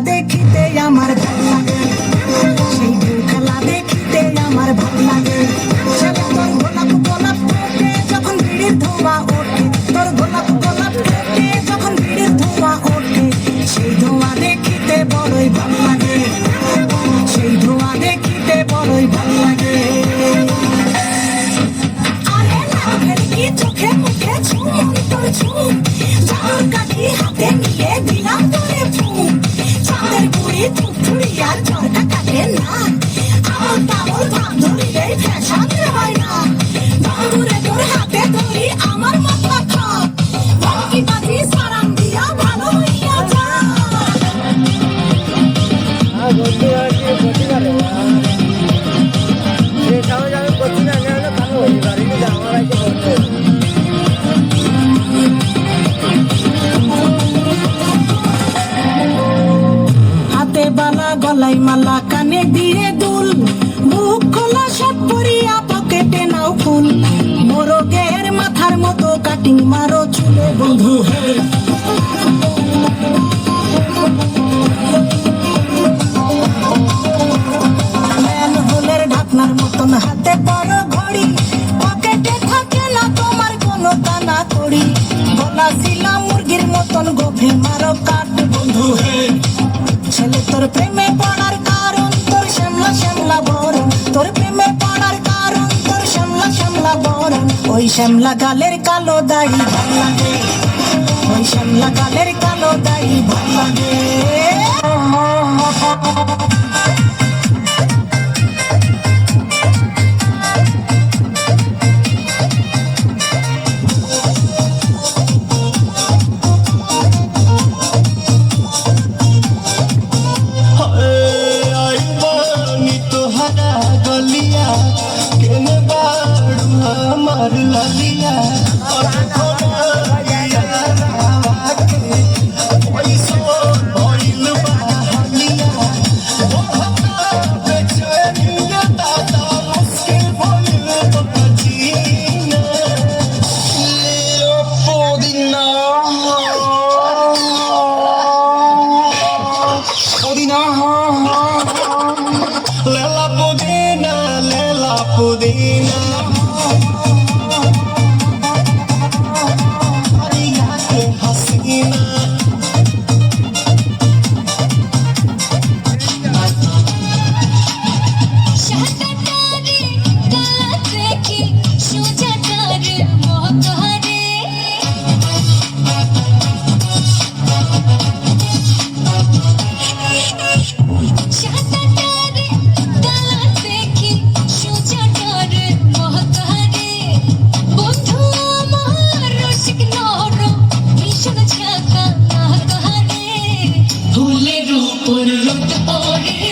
দেখিতে আমার ভালো লাগে। সেই ঢেউ খেলা দেখিতে আমার ভালো লাগে। তোর যখন ভিড়ের ধোঁয়া ওঠে, তোর গোলাপ গোলাপ ফোটে ধোঁয়া ওঠে, সেই ধোঁয়া দেখিতে বড়ই লাগে। সেই ধোঁয়া দেখিতে বড়ই লাগে। চোখে মুখে ঝুম তোর জাদুর কাঠি হাতে নিয়ে দিলাম কাটিং মারো বন্ধু হে। ঢাকনার মতন হাতে বড় ঘড়ি। পকেটে থাকে না তোমার কোনো কানা কড়ি গলা ছিলা মুরগির মতন গোফে মারো কাট বন্ধু হে। ছেলে তোর প্রেমে পড়ার ওই শ্যামলা গালের কালো দাড়ি ভালো লাগে। ওই শ্যামলা গালের কালো দাড়ি ভালো লাগে। Pudina. Oh, yeah.